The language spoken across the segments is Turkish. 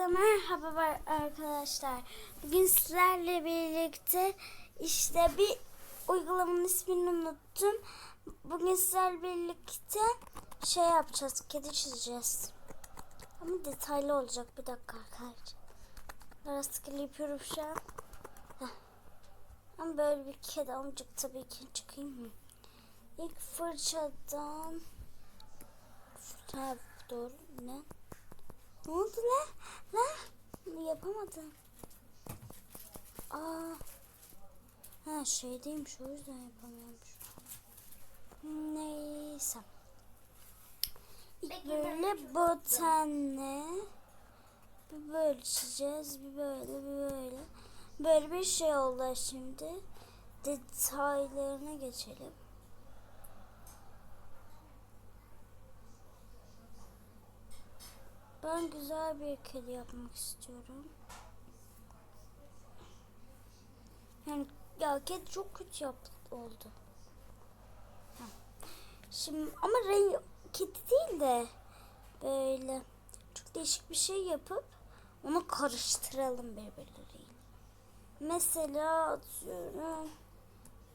Herkese merhaba arkadaşlar. Bugün sizlerle birlikte işte bir uygulamanın ismini unuttum. Bugün sizlerle birlikte şey yapacağız. Kedi çizeceğiz. Ama detaylı olacak. Bir dakika arkadaşlar. Rastgele yapıyorum şu an. Heh. Ama böyle bir kedi amcık tabii ki çıkayım mı? İlk fırçadan Ha, doğru ne? Ne oldu lan? Lan? Yapamadım. Aa. Ha şeydeymiş o yüzden yapamıyormuş. Neyse. İlk böyle botanle bir böyle çizeceğiz. Bir böyle bir böyle. Böyle bir şey oldu şimdi. Detaylarına geçelim. Ben güzel bir kedi yapmak istiyorum. Yani ya kedi çok kötü yaptı oldu. Şimdi ama renk kedi değil de böyle çok değişik bir şey yapıp onu karıştıralım birbirleriyle. Mesela atıyorum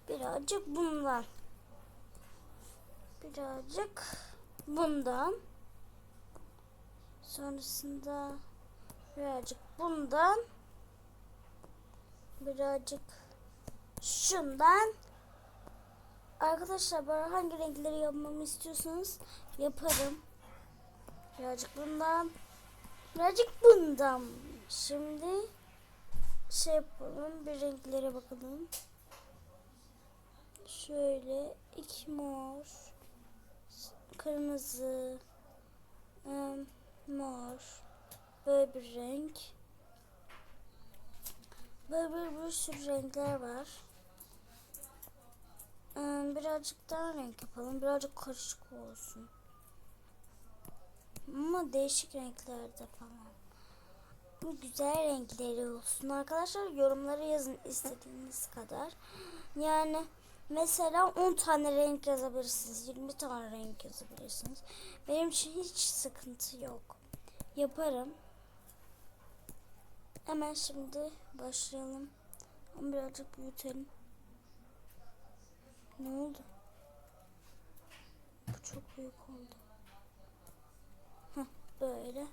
birazcık bundan. Birazcık bundan. Sonrasında birazcık bundan birazcık şundan Arkadaşlar bana hangi renkleri yapmamı istiyorsanız yaparım. Birazcık bundan birazcık bundan. Şimdi şey yapalım bir renklere bakalım. Şöyle iki mor kırmızı ım, mor. Böyle bir renk. Böyle bir, bir sürü renkler var. Ee, birazcık daha renk yapalım. Birazcık karışık olsun. Ama değişik renklerde falan. Bu güzel renkleri olsun. Arkadaşlar yorumlara yazın istediğiniz kadar. Yani Mesela 10 tane renk yazabilirsiniz. 20 tane renk yazabilirsiniz. Benim için hiç sıkıntı yok. Yaparım. Hemen şimdi başlayalım. Birazcık büyütelim. Ne oldu? Bu çok büyük oldu. Heh, böyle.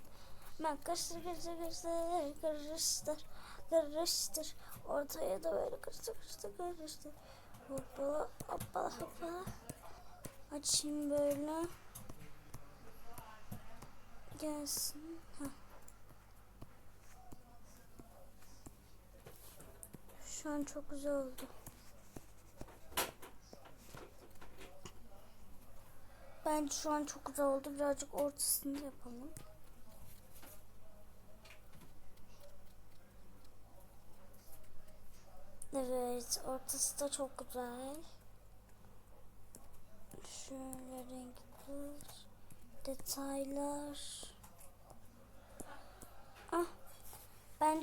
Hemen karıştır karıştır karıştır karıştır karıştır. Ortaya da böyle karıştır karıştır karıştır. Hoppala hoppala hoppala. Açayım böyle. Gelsin. Heh. Şu an çok güzel oldu. Bence şu an çok güzel oldu. Birazcık ortasını yapalım. Evet, ortası da çok güzel. Şöyle renkler, detaylar.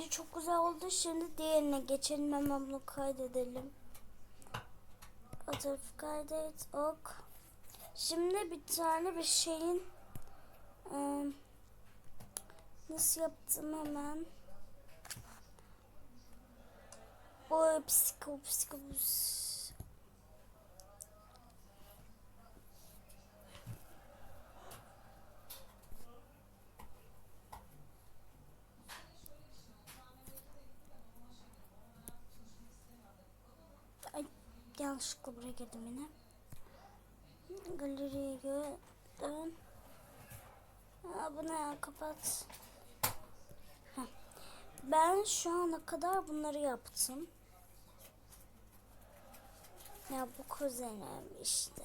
Bence çok güzel oldu. Şimdi diğerine geçelim. Hemen bunu kaydedelim. Fotoğraf kaydet, ok. Şimdi bir tane bir şeyin nasıl yaptım hemen. O psiko psiko yanlışlıkla buraya girdim yine. Galeriye dön. Aa, bu ne ya kapat. Ben şu ana kadar bunları yaptım. Ya bu kuzenim işte.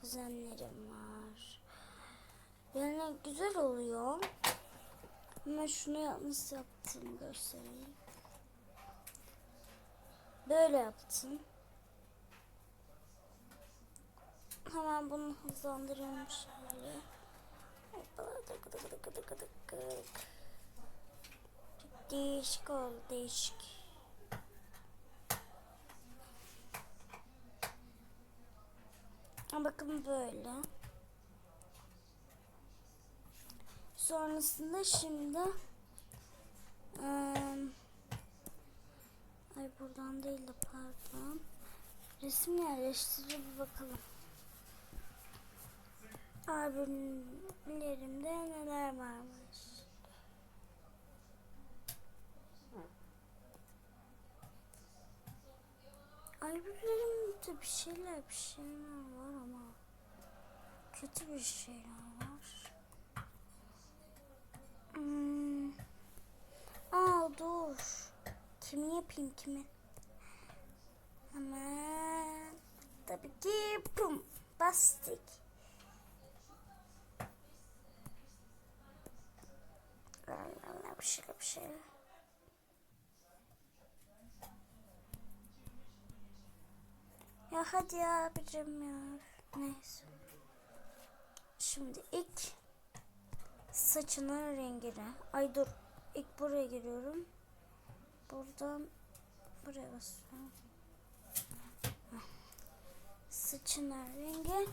Kuzenlerim var. Yani güzel oluyor. Ama şunu nasıl yaptığımı göstereyim. Böyle yaptım. Hemen bunu hızlandıralım şöyle. Değişik oldu değişik. Bakın böyle. Sonrasında şimdi ıı, ay buradan değil de pardon. Resim yerleştirir bir bakalım. Albümlerimde neler varmış. Albümlerimde bir şeyler bir şeyler var ama kötü bir şeyler var. Hmm. Aa dur. Kimi yapayım kimi? Hemen tabii ki pum bastık. Allah bir şey bir şey. Ya hadi ya abicim ya. Neyse. Şimdi ilk saçının rengine. Ay dur. İlk buraya giriyorum. Buradan buraya basıyorum. Saçının rengi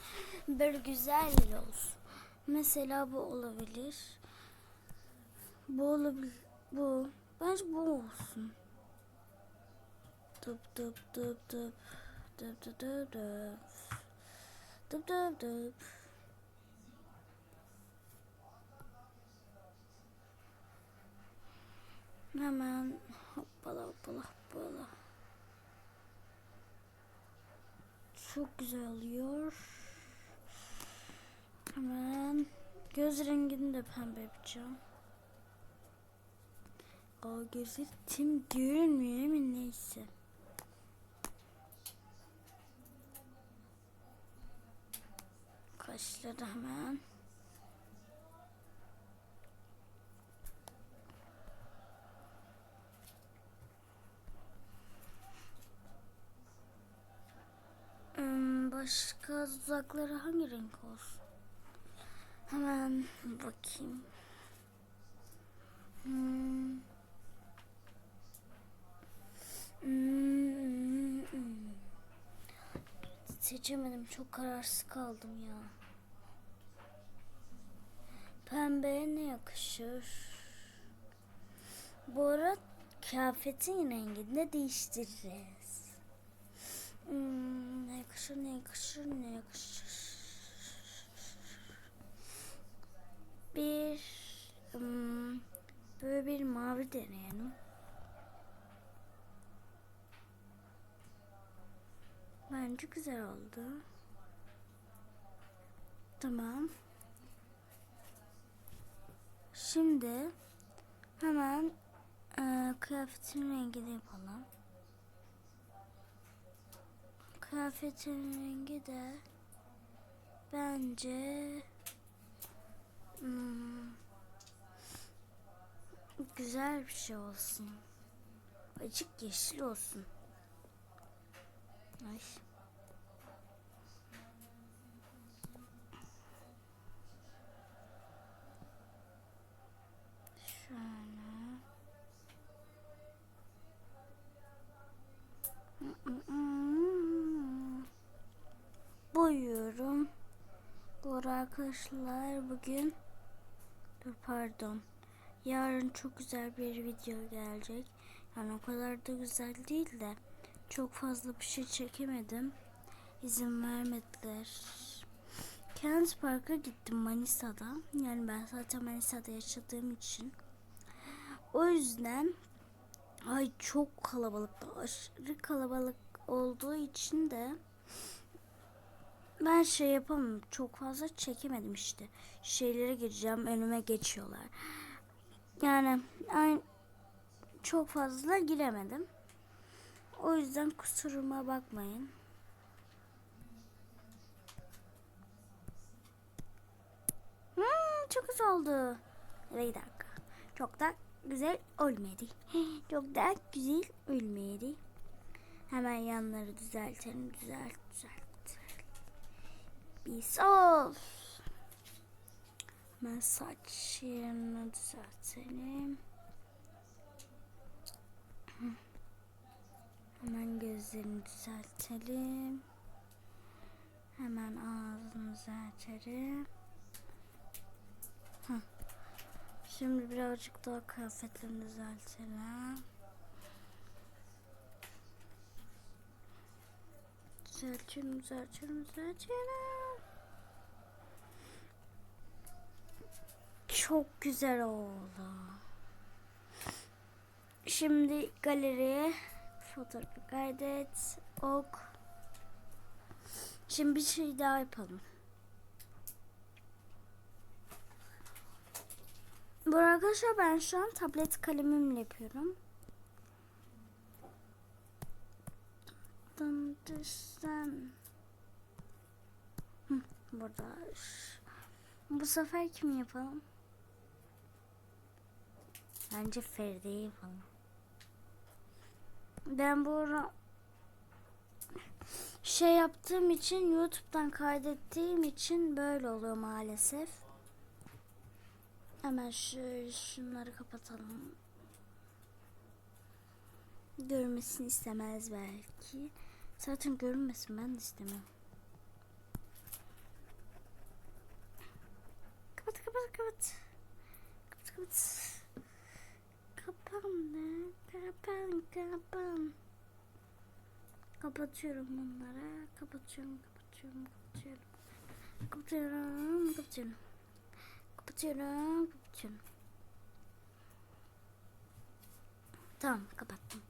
bir güzel olsun. Mesela bu olabilir. Bu olabilir. Bu. Bence bu olsun. Dıp dıp dıp dıp. Dıp dıp dıp dıp. Dıp dıp dıp. Hemen hoppala hoppala hoppala. Çok güzel oluyor. Hemen göz rengini de pembe yapacağım. Aa gözü tim görünmüyor ama neyse. Kaşları hemen. Hmm, Başka dudakları hangi renk olsun? Hemen bakayım. Hmm. Seçemedim. Çok kararsız kaldım ya. Pembeye ne yakışır? Bu arada kıyafetin rengini de değiştiririz. Hmm, ne yakışır, ne yakışır, ne yakışır? Bir hmm, böyle bir mavi deneyelim. Bence güzel oldu. Tamam. Şimdi hemen e, kıyafetin rengini yapalım. Kıyafetin rengi de bence hmm, güzel bir şey olsun. Açık yeşil olsun. Ay. Boyuyorum. Doğru arkadaşlar bugün dur pardon. Yarın çok güzel bir video gelecek. Yani o kadar da güzel değil de çok fazla bir şey çekemedim. İzin vermediler. Kent Park'a gittim Manisa'da. Yani ben zaten Manisa'da yaşadığım için. O yüzden ay çok kalabalıktı. Aşırı kalabalık olduğu için de ben şey yapamam. Çok fazla çekemedim işte. Şeylere gireceğim. Önüme geçiyorlar. Yani aynı çok fazla giremedim. O yüzden kusuruma bakmayın. Hmm, çok güzel oldu. Bir dakika. Çok da güzel olmadı. Çok da güzel olmadı. Hemen yanları düzeltelim. Düzelt, düzelt, düzelt. Bir sol. Hemen saç yerini düzeltelim. Hemen gözlerini düzeltelim. Hemen düzeltelim. Heh. Şimdi birazcık daha kıyafetlerini düzeltelim. Düzeltiyorum, düzeltiyorum, düzeltiyorum. Çok güzel oldu. Şimdi galeriye fotoğrafı kaydet. Ok. Şimdi bir şey daha yapalım. Bu arkadaşlar ben şu an tablet kalemimle yapıyorum. Hı, Burada. Bu sefer kim yapalım? Bence Feride'yi yapalım. Ben bu şey yaptığım için YouTube'dan kaydettiğim için böyle oluyor maalesef. Hemen şöyle şunları kapatalım. Görmesini istemez belki. Zaten görünmesin ben de istemem. Kapat kapat kapat. Kapat kapat. Kapandı. Kapan kapan. Kapatıyorum bunları. Kapatıyorum kapatıyorum kapatıyorum. Kapatıyorum kapatıyorum. Kapatıyorum kapatıyorum. Tamam kapattım.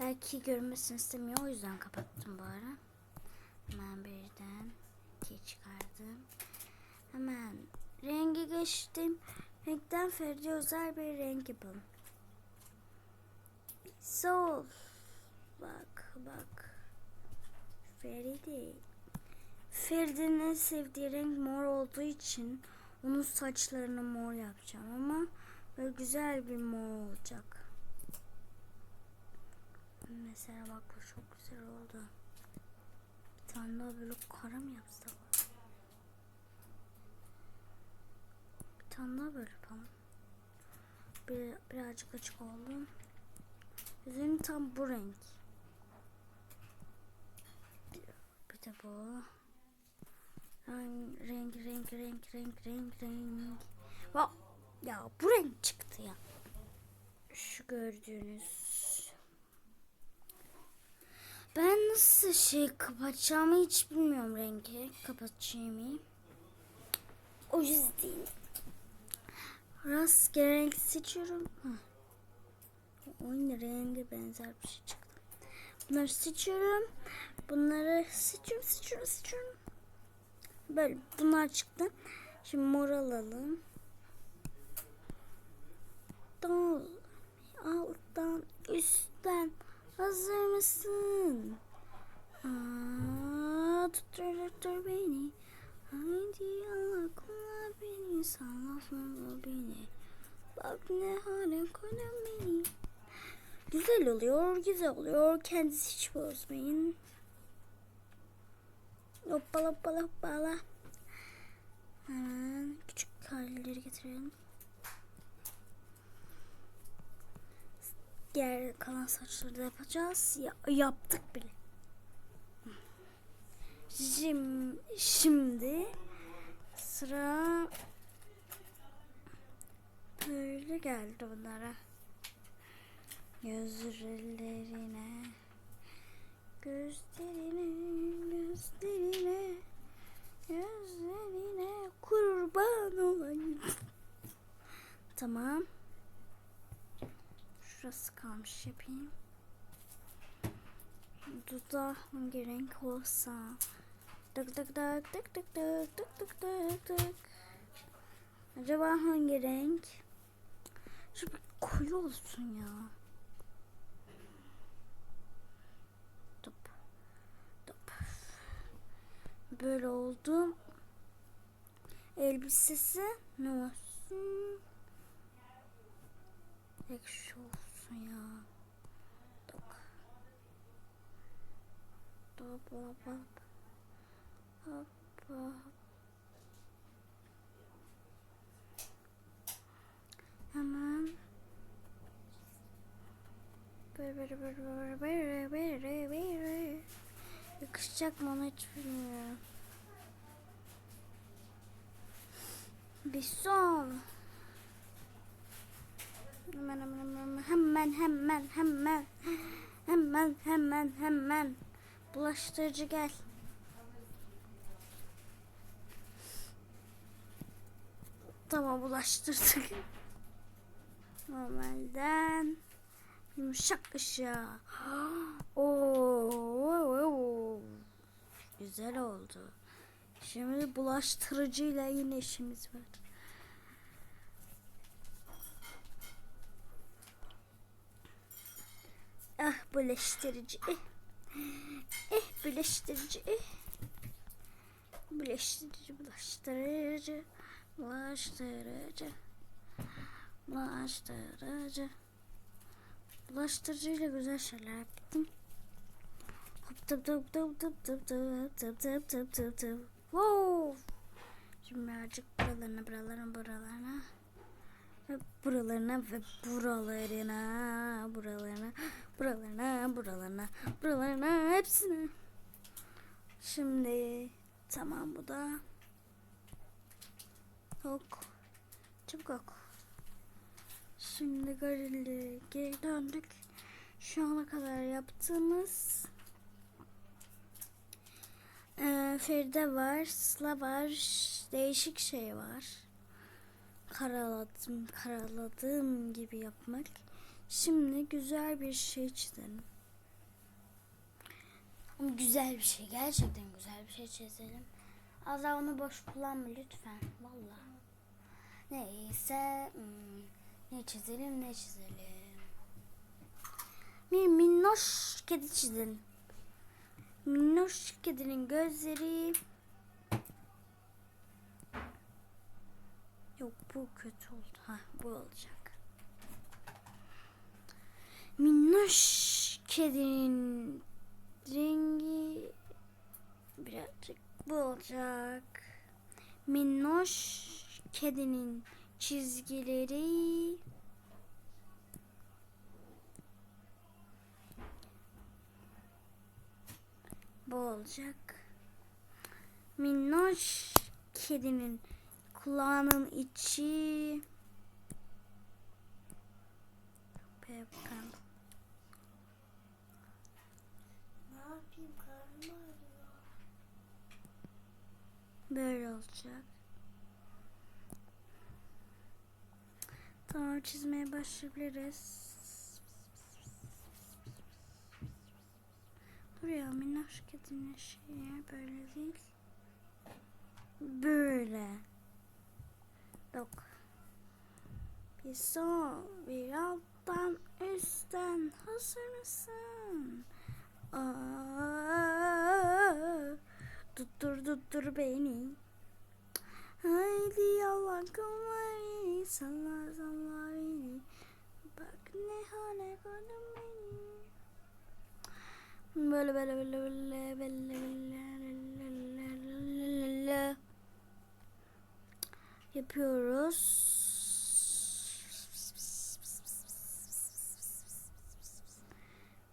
Belki görünmesini istemiyor o yüzden kapattım bu ara. Hemen birden iki çıkardım. Hemen rengi geçtim. Renkten Ferdi özel bir renk yapalım. Sol. Bak bak. Feride. Feride'nin en sevdiği renk mor olduğu için onun saçlarını mor yapacağım ama böyle güzel bir mor olacak. Mesela bak bu çok güzel oldu. Bir tane daha böyle kara mı yapsak? Bir tane daha böyle yapalım. Bir, birazcık açık oldu. Yüzünün tam bu renk. Bir, de bu. Renk, renk, renk, renk, renk, renk, renk. Ya bu renk çıktı ya. Şu gördüğünüz ben nasıl şey kapatacağımı hiç bilmiyorum rengi. Kapatacağımı. O yüzden rastgele renk seçiyorum. Heh. Aynı renge benzer bir şey çıktı. Bunları seçiyorum. Bunları seçiyorum, seçiyorum, seçiyorum. Böyle bunlar çıktı. Şimdi mor alalım. Dal. Alttan, üstten. Hazır mısın? Aa, tuttur tuttur beni. Haydi kullar beni. Sallafma beni. Bak ne hale koydun beni. Güzel oluyor, güzel oluyor. Kendisi hiç bozmayın. Hoppala hoppala hoppala. Hemen küçük halleri getirelim. Diğer kalan saçları da yapacağız. Ya, yaptık bile. Şimdi, şimdi sıra böyle geldi bunlara. Gözlerine gözlerine gözlerine gözlerine kurban olayım. Tamam. Şurası kalmış yapayım. Dudağı hangi renk olsa. Tık tık tık tık tık tık tık tık tık tık. Acaba hangi renk? Şu bir koyu olsun ya. Böyle oldu. Elbisesi ne olsun? Tek şu olsun ya. Dok. Dop hop hop. Hop hop. Hemen. Böyle böyle böyle böyle böyle böyle. Yakışacak mı onu hiç bilmiyorum. Bison. Hemen hemen hemen hemen hemen hemen hemen hemen bulaştırıcı gel. Tamam bulaştırdık. Normalden yumuşak ışığa. Oo, güzel oldu. Şimdi bulaştırıcıyla yine işimiz var. Ah bulaştırıcı. Eh, eh bulaştırıcı. Eh. Bulaştırıcı, bulaştırıcı, bulaştırıcı, bulaştırıcı. Bulaştırıcıyla güzel şeyler yaptım. Hop tıp tıp tıp tıp tıp tıp tıp tıp tıp tıp tıp. Wow. Şimdi birazcık buralarına, buralarına, buralarına. Buralarına ve buralarına, buralarına, buralarına, buralarına, buralarına, hepsine. Şimdi tamam bu da. Ok. Çabuk ok. Şimdi gorilleri geri döndük. Şu ana kadar yaptığımız ee, Feride var, Sıla var, değişik şey var. Karaladım, karaladığım gibi yapmak. Şimdi güzel bir şey çizelim. Ama güzel bir şey, gerçekten güzel bir şey çizelim. Az daha onu boş kullanma lütfen, valla. Neyse, hmm, ne çizelim, ne çizelim. Bir minnoş kedi çizelim. Minnoş kedinin gözleri. Yok bu kötü oldu. Ha bu olacak. Minnoş kedinin rengi birazcık bu olacak. Minnoş kedinin çizgileri bu olacak. Minnoş kedinin kulağının içi Buraya bakalım. Ne yapayım karnım ağrıyor. Böyle olacak. Tamam çizmeye başlayabiliriz. Dur ya minnoş kedinin şeyi böyle değil. Böyle. Yok. Bir son, bir alttan, üstten hazır mısın? Aa, tuttur tuttur beni. Haydi yalan beni, salla salla beni. Bak ne hale koydun beni. Böyle böyle böyle böyle böyle böyle yapıyoruz.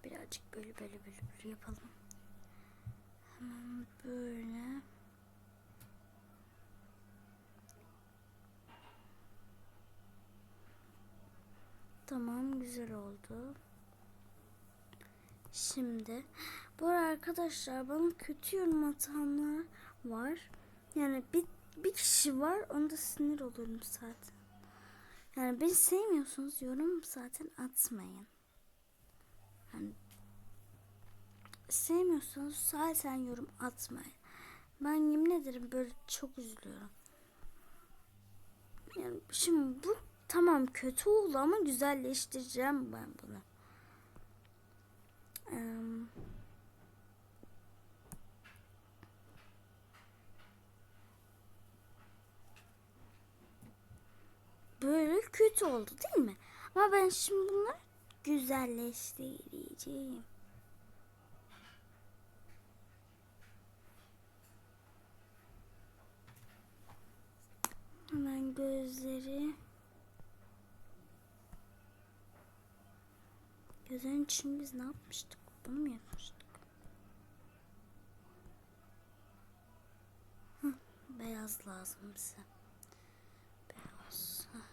Birazcık böyle böyle böyle böyle yapalım. Hemen böyle. Tamam güzel oldu. Şimdi bu arkadaşlar bana kötü yorum atanlar var. Yani bir, bir kişi var onda sinir olurum zaten. Yani beni sevmiyorsunuz yorum zaten atmayın. Yani sevmiyorsanız zaten yorum atmayın. Ben yemin ederim böyle çok üzülüyorum. Yani şimdi bu tamam kötü oldu ama güzelleştireceğim ben bunu. Em, Böyle kötü oldu değil mi? Ama ben şimdi bunları güzelleştireceğim. Hemen gözleri. Gözlerin için biz ne yapmıştık? Bunu mu yapmıştık? Hı, beyaz lazım bize. Beyaz. Hah.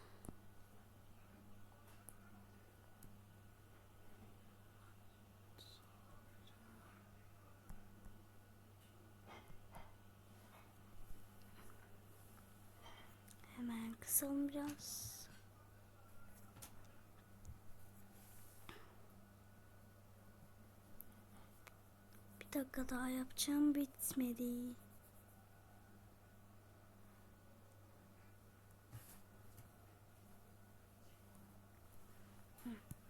Kısalım biraz. Bir dakika daha yapacağım bitmedi.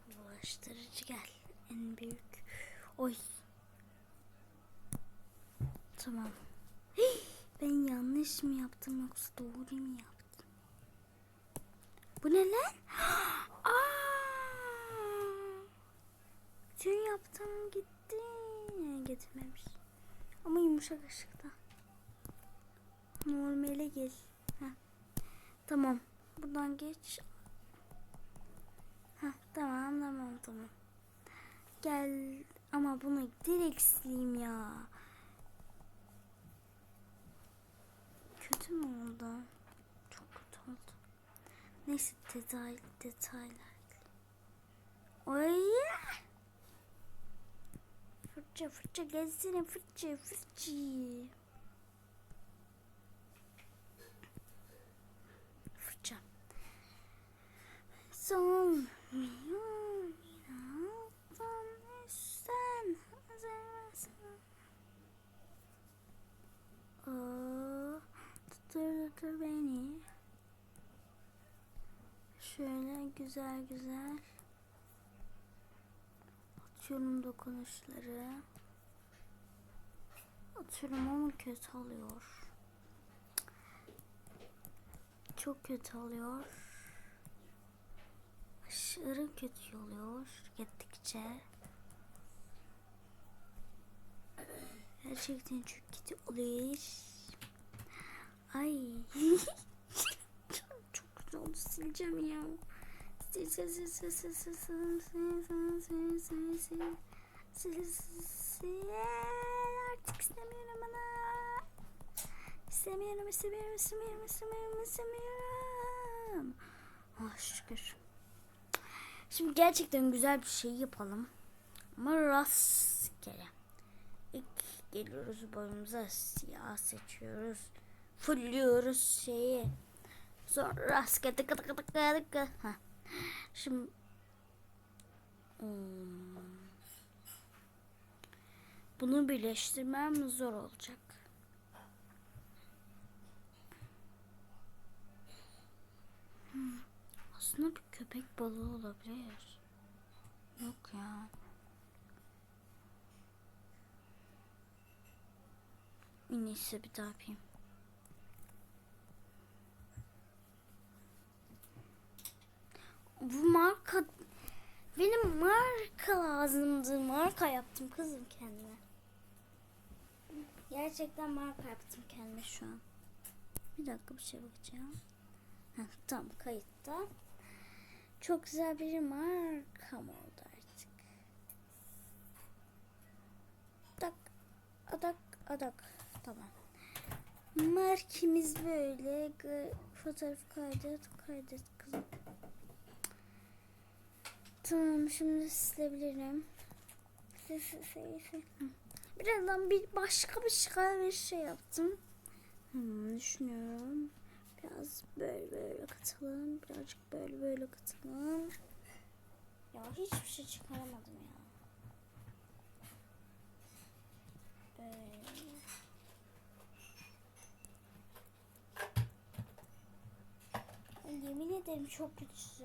Bulaştırıcı gel. En büyük. Oy. Tamam. Ben yanlış mı yaptım yoksa doğru mu yaptım? Bu ne lan? Aa! Dün yaptım gitti. Yani gitmemiş. Ama yumuşak ışıkta. Normale gel. Heh. Tamam. Buradan geç. Heh, tamam tamam tamam. Gel ama bunu direkt sileyim ya. Kötü mü oldu? Neyse detay, detaylar. Oy! Fırça fırça gezsene fırça fırça. Fırça. Son milyon altın üstten hazırlasın. Oo, tutur tutur beni. Şöyle güzel güzel. Atıyorum dokunuşları. Atıyorum ama kötü oluyor. Çok kötü oluyor. Aşırı kötü oluyor gittikçe. Gerçekten çok kötü oluyor. Ay. kötü oldu sileceğim ya. Sil sil sil sil sil sil sil sil sil sil sil artık istemiyorum ana. İstemiyorum istemiyorum istemiyorum istemiyorum istemiyorum. Ah şükür. Şimdi gerçekten güzel bir şey yapalım. Ama rastgele. İlk geliyoruz boyumuza siyah seçiyoruz. Fulluyoruz şeyi. Sonra rastgele tıkı tıkı tıkı tıkı. Heh. Şimdi Hmm. bunu birleştirmem zor olacak. Hmm. Aslında bir köpek balığı olabilir. Yok ya. En iyisi bir daha yapayım. Bu marka benim marka lazımdı. Marka yaptım kızım kendime. Gerçekten marka yaptım kendime şu an. Bir dakika bir şey bakacağım. Heh, tam kayıtta. Çok güzel bir markam oldu artık. Tak, adak, adak. Tamam. Markimiz böyle. Fotoğraf kaydet, kaydet kızım. Tamam şimdi silebilirim. Birazdan bir başka bir şey, bir şey yaptım. Hmm, düşünüyorum. Biraz böyle böyle katalım. Birazcık böyle böyle katalım. Ya hiçbir şey çıkaramadım ya. Böyle. Yemin ederim çok kötüsü.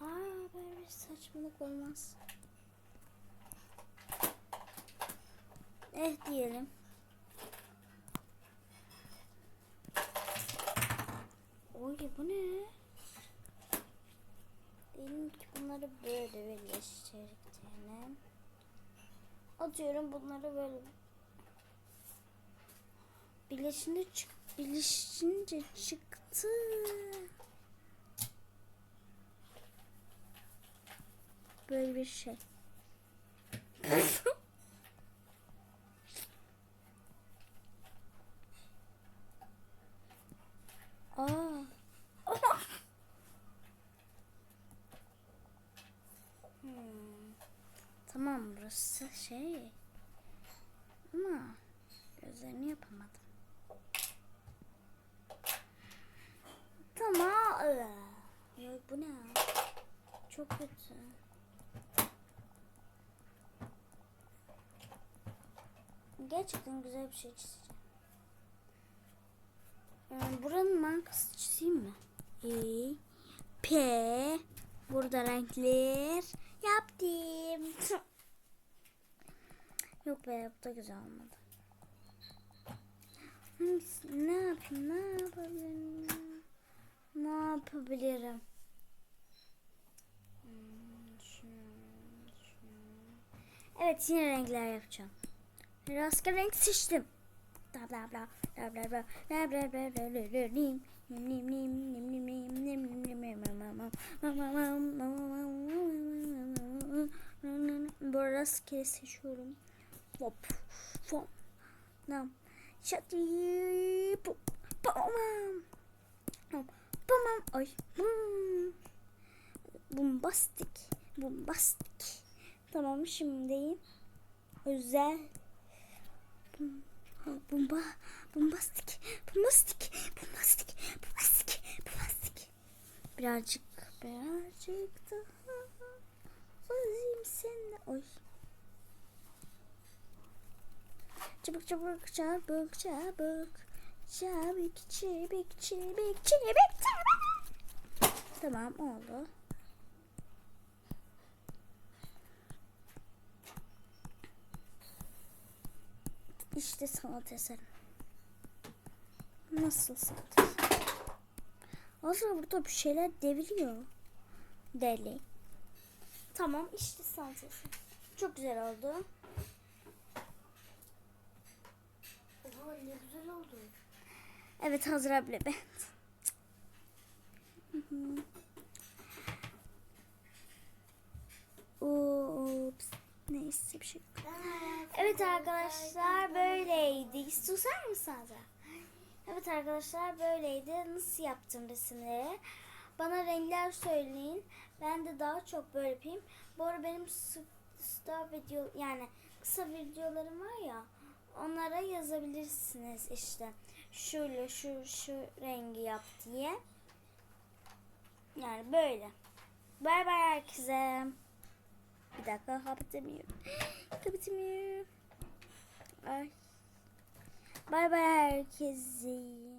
Aa böyle bir saçmalık olmaz. Eh diyelim. Oy bu ne? Diyelim ki bunları böyle birleştirdiğini. Atıyorum bunları böyle birleşince çık birleşince çıktı. Böyle bir şey. Aa. Tamam burası şey. Ama gözlerini yapamadım. Tamam. Yok bu ne? Çok kötü. Gerçekten güzel bir şey çizeceğim. Ee, buranın markası çizeyim mi? E, P. Burada renkler. Yaptım. Yok be bu da güzel olmadı. Ne yapayım? Ne yapabilirim? ya? Ne yapabilirim? Hmm. Evet yine renkler yapacağım. Rastgele renk seçtim. Bla bla bla bla bla bla bla bla bla bla bla nim nim nim nim nim nim nim nim nim nim nim mam mam mam mam mam mam mam Bu arada rastgele seçiyorum. Hop hop nam şati pum pum pum pum ay bombastik bombastik tamam şimdi özel Bomba, bombastik, bombastik, bombastik, bombastik, bombastik. Birazcık, birazcık daha uzayım seninle. Oy. Çabuk çabuk çabuk çabuk. Çabuk çabuk çabuk çabuk çabuk. Tamam oldu. İşte sanat eseri. Nasıl sanat eseri? Aslında burada bir şeyler deviliyor. Deli. Tamam işte sanat eseri. Çok güzel oldu. Oha ne güzel oldu. Evet hazır abla ben. Ups. Neyse bir şey. Evet arkadaşlar böyleydi. Susar mısın Azra? Evet arkadaşlar böyleydi. Nasıl yaptım resimleri? Bana renkler söyleyin. Ben de daha çok böyle yapayım. Bu arada benim star video yani kısa videolarım var ya onlara yazabilirsiniz işte. Şöyle şu şu rengi yap diye. Yani böyle. Bay bay herkese. Bir dakika kapatamıyorum. Kapatamıyorum. Ay. Bay bay herkese.